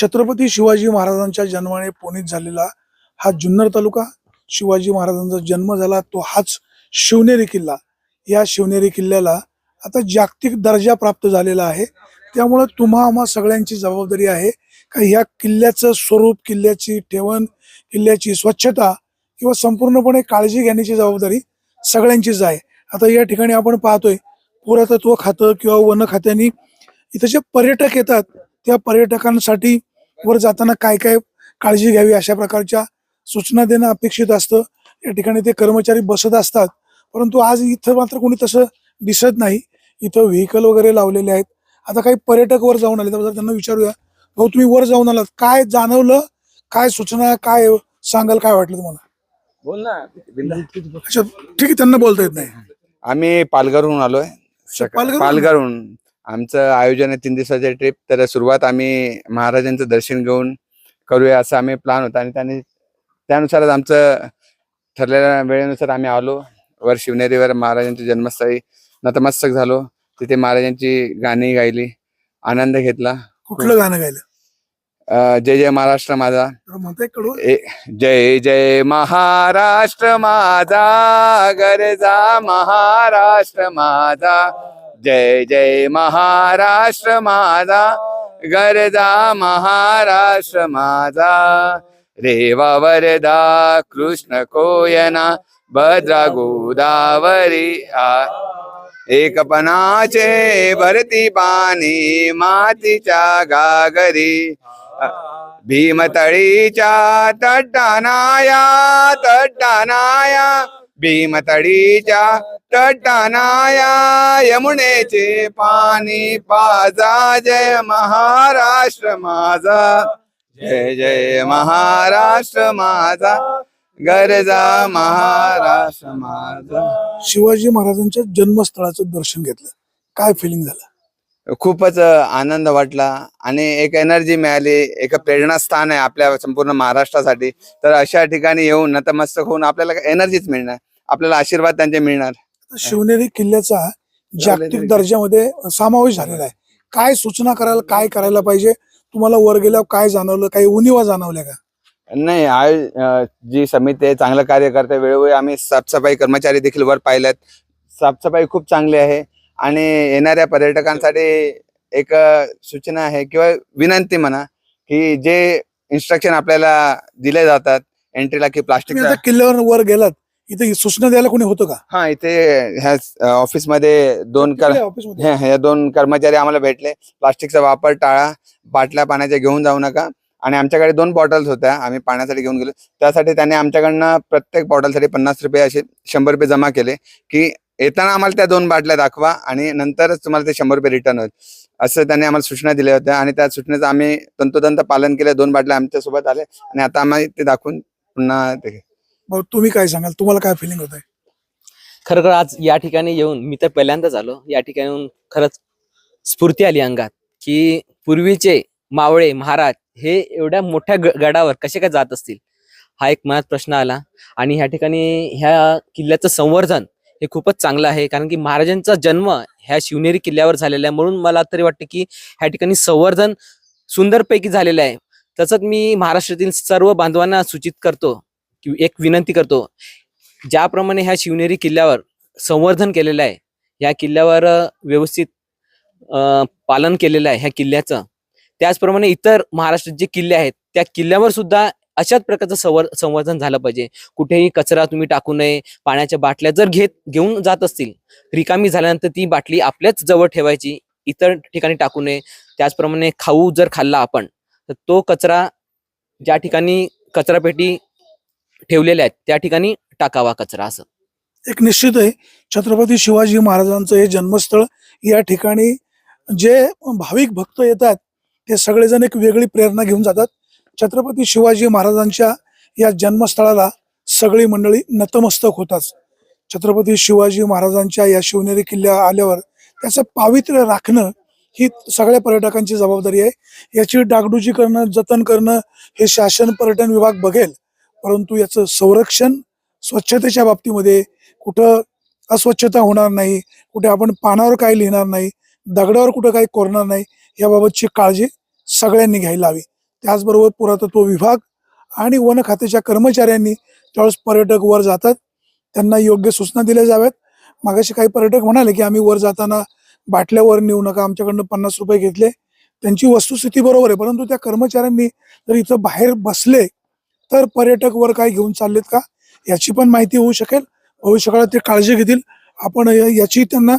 छत्रपती शिवाजी महाराजांच्या जन्माने पुणेत झालेला हा जुन्नर तालुका शिवाजी महाराजांचा जन्म झाला तो हाच शिवनेरी किल्ला. या शिवनेरी किल्ल्याला आता जागतिक दर्जा प्राप्त झालेला आहे. त्यामुळं तुम्हा आम्हा सगळ्यांची जबाबदारी आहे का ह्या किल्ल्याचं स्वरूप किल्ल्याची ठेवण किल्ल्याची स्वच्छता किंवा संपूर्णपणे काळजी घेण्याची जबाबदारी सगळ्यांचीच आहे. आता या ठिकाणी आपण पाहतोय पुरातत्व खातं किंवा वन खात्याने इथं जे पर्यटक येतात त्या पर्यटकांसाठी वर जाताना काय काय काळजी घ्यावी अशा प्रकारच्या सूचना देणं अपेक्षित असतं. या ठिकाणी ते कर्मचारी बसत असतात. परंतु आज इथं मात्र कोणी तसं दिसत नाही. इथं व्हेकल वगैरे लावलेले आहेत. आता काही पर्यटक वर जाऊन आले तर जरा त्यांना विचारूया. भाऊ तुम्ही वर जाऊन आलात. काय जाणवलं? काय सूचना? काय सांगाल? काय वाटलं तुम्हाला? बोल ना. अच्छा ठीक आहे. त्यांना बोलता येत नाही. आम्ही पालघरहून आलोय. सका- पालघरहून? आमचं आयोजन आहे तीन दिवसाचे ट्रिप तर सुरुवात आम्ही महाराजांचं दर्शन घेऊन करूया असं आम्ही प्लॅन होता. आणि त्याने त्यानुसारच आमचं ठरलेल्या वेळेनुसार आम्ही आलो. वर शिवनेरीवर महाराजांच्या जन्मस्थळी नतमस्तक झालो. तिथे महाराजांची गाणी गायली. आनंद घेतला. कुठलं गाणं गायलं? जय जय महाराष्ट्र माझा. जय जय महाराष्ट्र माझा. गरजा महाराष्ट्र माझा. जय जय महाराष्ट्र माझा गरजा महाराष्ट्र माझा रेवा वरदा कृष्ण कोयना भद्रा गोदावरी आ. एकपणाचे भरती पाणी मातीच्या गागरी भीमतळीच्या तट्टानाया तट्टानाया भीमतळीच्या तट्टानाया यमुनेचे पाणी पाजा. जय महाराष्ट्र माझा. जय जय महाराष्ट्र माझा. गरजा महाराष्ट्र माझा. शिवाजी महाराजांच्या जन्मस्थळाचं दर्शन घेतलं. काय फिलिंग झालं? खूपच आनंद वाटला आणि एक एनर्जी मिळाली एक प्रेरणास्थान आहे आपल्या संपूर्ण महाराष्ट्रासाठी. तर अशा ठिकाणी येऊन नतमस्तक होऊन आपल्याला एनर्जीच मिळणार. आपल्याला आशीर्वाद त्यांचे मिळणार. शिवनेरी किल्ल्याचा जागतिक दर्जामध्ये समावेश झालेला आहे. काय सूचना करायला काय करायला पाहिजे? तुम्हाला वर गेल्यावर काय जाणवलं? काही उणिवा जाणवल्या का? नाही आय अ, जी समिती आहे चांगलं कार्य करते वेळोवेळी आम्ही साफसफाई कर्मचारी देखील वर पाहिल्यात. साफसफाई खूप चांगली आहे आणि येणाऱ्या पर्यटकांसाठी एक सूचना आहे किंवा विनंती म्हणा की जे इन्स्ट्रक्शन आपल्याला दिले जातात एंट्रीला की आता किल्ल्यावर वर गेलात इथे सूचना द्यायला कोणी होतं का? हा इथे ह्या ऑफिसमध्ये दोन कर कुठल्या ऑफिसमध्ये. हे हे दोन कर्मचारी आम्हाला भेटले. प्लास्टिकचा वापर टाळा बाटल्या पाण्याच्या घेऊन जाऊ नका. आणि आमच्याकडे दोन बॉटल्स होत्या आम्ही पाण्यासाठी घेऊन गेलो. त्यासाठी त्यांनी आमच्याकडनं प्रत्येक बॉटलसाठी पन्नास रुपये असे शंभर रुपये जमा केले की येताना आम्हाला त्या दोन बाटल्या दाखवा आणि नंतरच तुम्हाला ते शंभर रुपये रिटर्न होईल. असं त्यांनी आम्हाला सूचना दिल्या होत्या आणि त्या सूचनेचं आम्ही तंतोतंत पालन केलं. दोन बाटल्या आमच्यासोबत आले आणि आता आम्ही ते दाखवून पुन्हा ते भाऊ, तुम्ही काय सांगाल? तुम्हाला काय फिलिंग होत आहे खरं खरं आज या ठिकाणी येऊन मी तर पहिल्यांदाच आलो या ठिकाणी येऊन खरंच स्फूर्ती आली अंगात की पूर्वीचे मावळे महाराज हे एवढ्या मोठ्या ग- गडावर कसे काय जात असतील? हा एक मनात प्रश्न आला. आणि ह्या ठिकाणी ह्या किल्ल्याचं संवर्धन हे खूपच चांगलं आहे. कारण की महाराजांचा जन्म ह्या शिवनेरी किल्ल्यावर झालेला आहे. म्हणून मला तरी वाटतं की ह्या ठिकाणी संवर्धन सुंदरपैकी झालेलं आहे. तसंच मी महाराष्ट्रातील सर्व बांधवांना सूचित करतो एक विनंती करतो ज्याप्रमाणे ह्या शिवनेरी किल्ल्यावर संवर्धन केलेलं आहे या किल्ल्यावर व्यवस्थित पालन केलेलं आहे ह्या किल्ल्याचं. त्याचप्रमाणे इतर महाराष्ट्रात जे किल्ले आहेत त्या किल्ल्यावर सुद्धा अशाच प्रकारचं संवर संवर्धन झालं पाहिजे. कुठेही कचरा तुम्ही टाकू नये पाण्याच्या बाटल्या जर घेत घेऊन जात असतील रिकामी झाल्यानंतर ती बाटली आपल्याच जवळ ठेवायची इतर ठिकाणी टाकू नये. त्याचप्रमाणे खाऊ जर खाल्ला आपण तर तो कचरा ज्या ठिकाणी कचरापेटी ठेवलेल्या आहेत त्या ठिकाणी टाकावा कचरा असं. एक निश्चित आहे छत्रपती शिवाजी महाराजांचं हे जन्मस्थळ या ठिकाणी जे भाविक भक्त येतात ते सगळेजण एक वेगळी प्रेरणा घेऊन जातात. छत्रपती शिवाजी महाराजांच्या या जन्मस्थळाला सगळी मंडळी नतमस्तक होतात. छत्रपती शिवाजी महाराजांच्या या शिवनेरी किल्ल्या आल्यावर त्याचं पावित्र्य राखणं ही सगळ्या पर्यटकांची जबाबदारी आहे. याची डागडुजी करणं जतन करणं हे शासन पर्यटन विभाग बघेल. परंतु याचं संरक्षण स्वच्छतेच्या बाबतीमध्ये कुठं अस्वच्छता होणार नाही कुठे आपण पानावर काही लिहिणार नाही दगडावर कुठं काही कोरणार नाही याबाबतची काळजी सगळ्यांनी घ्यायला हवी. त्याचबरोबर पुरातत्व विभाग आणि वन खात्याच्या कर्मचाऱ्यांनी त्यावेळेस पर्यटक वर जातात त्यांना योग्य सूचना दिल्या जाव्यात. मागाशी काही पर्यटक म्हणाले की आम्ही वर जाताना बाटल्यावर नेऊ नका आमच्याकडनं पन्नास रुपये घेतले. त्यांची वस्तुस्थिती बरोबर आहे परंतु त्या कर्मचाऱ्यांनी जर इथं बाहेर बसले तर पर्यटक वर काय घेऊन चाललेत का? याची पण माहिती होऊ शकेल. भविष्यकाळात ते काळजी घेतील. आपण याची त्यांना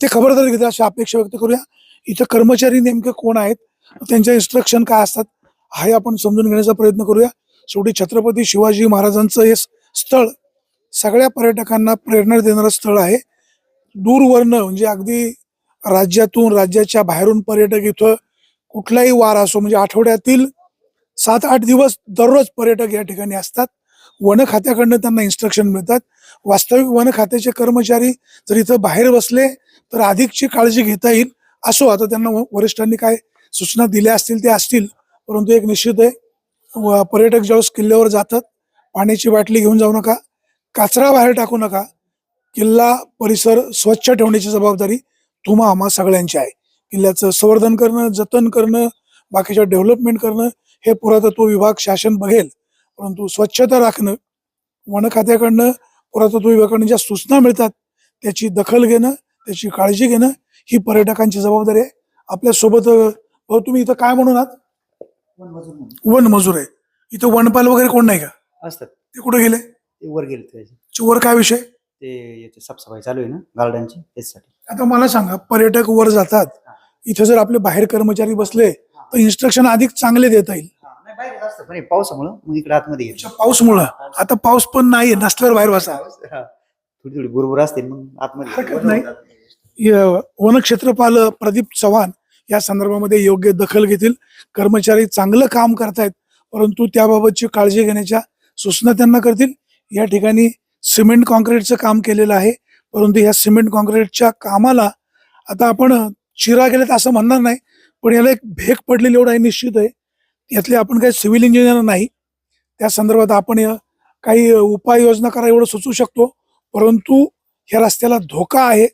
ते खबरदारी घेतील अशी अपेक्षा व्यक्त करूया. इथं कर्मचारी नेमके कोण आहेत? त्यांच्या इन्स्ट्रक्शन काय असतात? हे आपण समजून घेण्याचा प्रयत्न करूया. शेवटी छत्रपती शिवाजी महाराजांचं हे स्थळ सगळ्या पर्यटकांना प्रेरणा देणारं स्थळ आहे. दूरवरनं म्हणजे अगदी राज्यातून राज्याच्या बाहेरून पर्यटक इथं कुठलाही वार असो म्हणजे आठवड्यातील सात आठ दिवस दररोज पर्यटक या ठिकाणी असतात. वन खात्याकडनं त्यांना इन्स्ट्रक्शन मिळतात. वास्तविक वन खात्याचे कर्मचारी जर इथं बाहेर बसले तर अधिकची काळजी घेता येईल असो आता त्यांना व- वरिष्ठांनी काय सूचना दिल्या असतील ते असतील. परंतु एक निश्चित आहे व पर्यटक ज्यावेळेस किल्ल्यावर जातात पाण्याची बाटली घेऊन जाऊ नका कचरा बाहेर टाकू नका. किल्ला परिसर स्वच्छ ठेवण्याची जबाबदारी तुम्हा आम्हा सगळ्यांची आहे. किल्ल्याचं संवर्धन करणं जतन करणं बाकीच्या डेव्हलपमेंट करणं हे पुरातत्व विभाग शासन बघेल. परंतु स्वच्छता राखणं वन खात्याकडनं पुरातत्व विभागाकडनं ज्या सूचना मिळतात त्याची दखल घेणं त्याची काळजी घेणं ही पर्यटकांची जबाबदारी आहे. आपल्यासोबत भाऊ तुम्ही इथं काय म्हणून आहात? वन मजूर आहे. इथं वनपाल वगैरे कोण नाही का? असतात. ते कुठे गेले? वर गेले वर काय विषय? ते साफसफाई चालू आहे ना गार्डनची त्याच्यासाठी आता मला सांगा पर्यटक वर जातात. इथं जर आपले बाहेर कर्मचारी बसले इन्स्ट्रक्शन अधिक चांगले देता येईल. नाही पावसामुळं मग इकडे आतमध्ये गेले पाऊसमुळं. आता पाऊस पण नाही नसल्यावर बाहेर बसा थोडी थोडी बुरबुर असते मग आतमध्ये हरकत नाही. य- वनक्षेत्रपाल प्रदीप चव्हाण या संदर्भामध्ये योग्य दखल घेतील. कर्मचारी चांगलं काम करतायत परंतु त्याबाबतची काळजी घेण्याच्या सूचना त्यांना करतील. या ठिकाणी सिमेंट कॉन्क्रीटचं काम केलेलं आहे परंतु या सिमेंट कॉन्क्रीटच्या कामाला आता आपण चिरा गेलेत असं म्हणणार नाही. पण याला एक भेक पडलेली एवढं आहे निश्चित आहे. यातले आपण काही सिव्हिल इंजिनियर नाही. त्या संदर्भात आपण काही उपाययोजना करा एवढं सुचू शकतो. परंतु ह्या रस्त्याला धोका आहे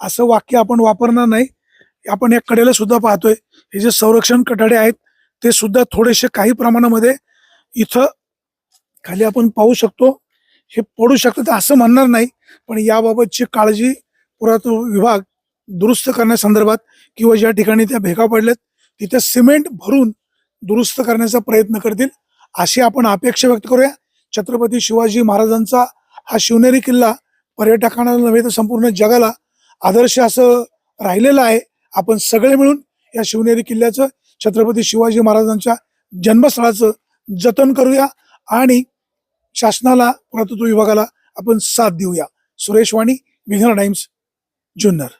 असं वाक्य आपण वापरणार नाही. आपण या कडेला सुद्धा पाहतोय. हे जे संरक्षण कठाडे आहेत ते सुद्धा थोडेसे काही प्रमाणामध्ये इथं खाली आपण पाहू शकतो. हे पडू शकतं असं म्हणणार नाही. पण याबाबतची काळजी पुरातत्व विभाग दुरुस्त करण्यासंदर्भात किंवा ज्या ठिकाणी त्या भेगा पडल्यात तिथे सिमेंट भरून दुरुस्त करण्याचा प्रयत्न करतील अशी आपण अपेक्षा व्यक्त करूया. छत्रपती शिवाजी महाराजांचा हा शिवनेरी किल्ला पर्यटकांना नव्हे तर संपूर्ण जगाला आदर्श असं राहिलेलं आहे. आपण सगळे मिळून या शिवनेरी किल्ल्याचं छत्रपती शिवाजी महाराजांच्या जन्मस्थळाचं जतन करूया आणि शासनाला पुरातत्व विभागाला आपण साथ देऊया. सुरेश वाणी विघ्न टाइम्स जुन्नर.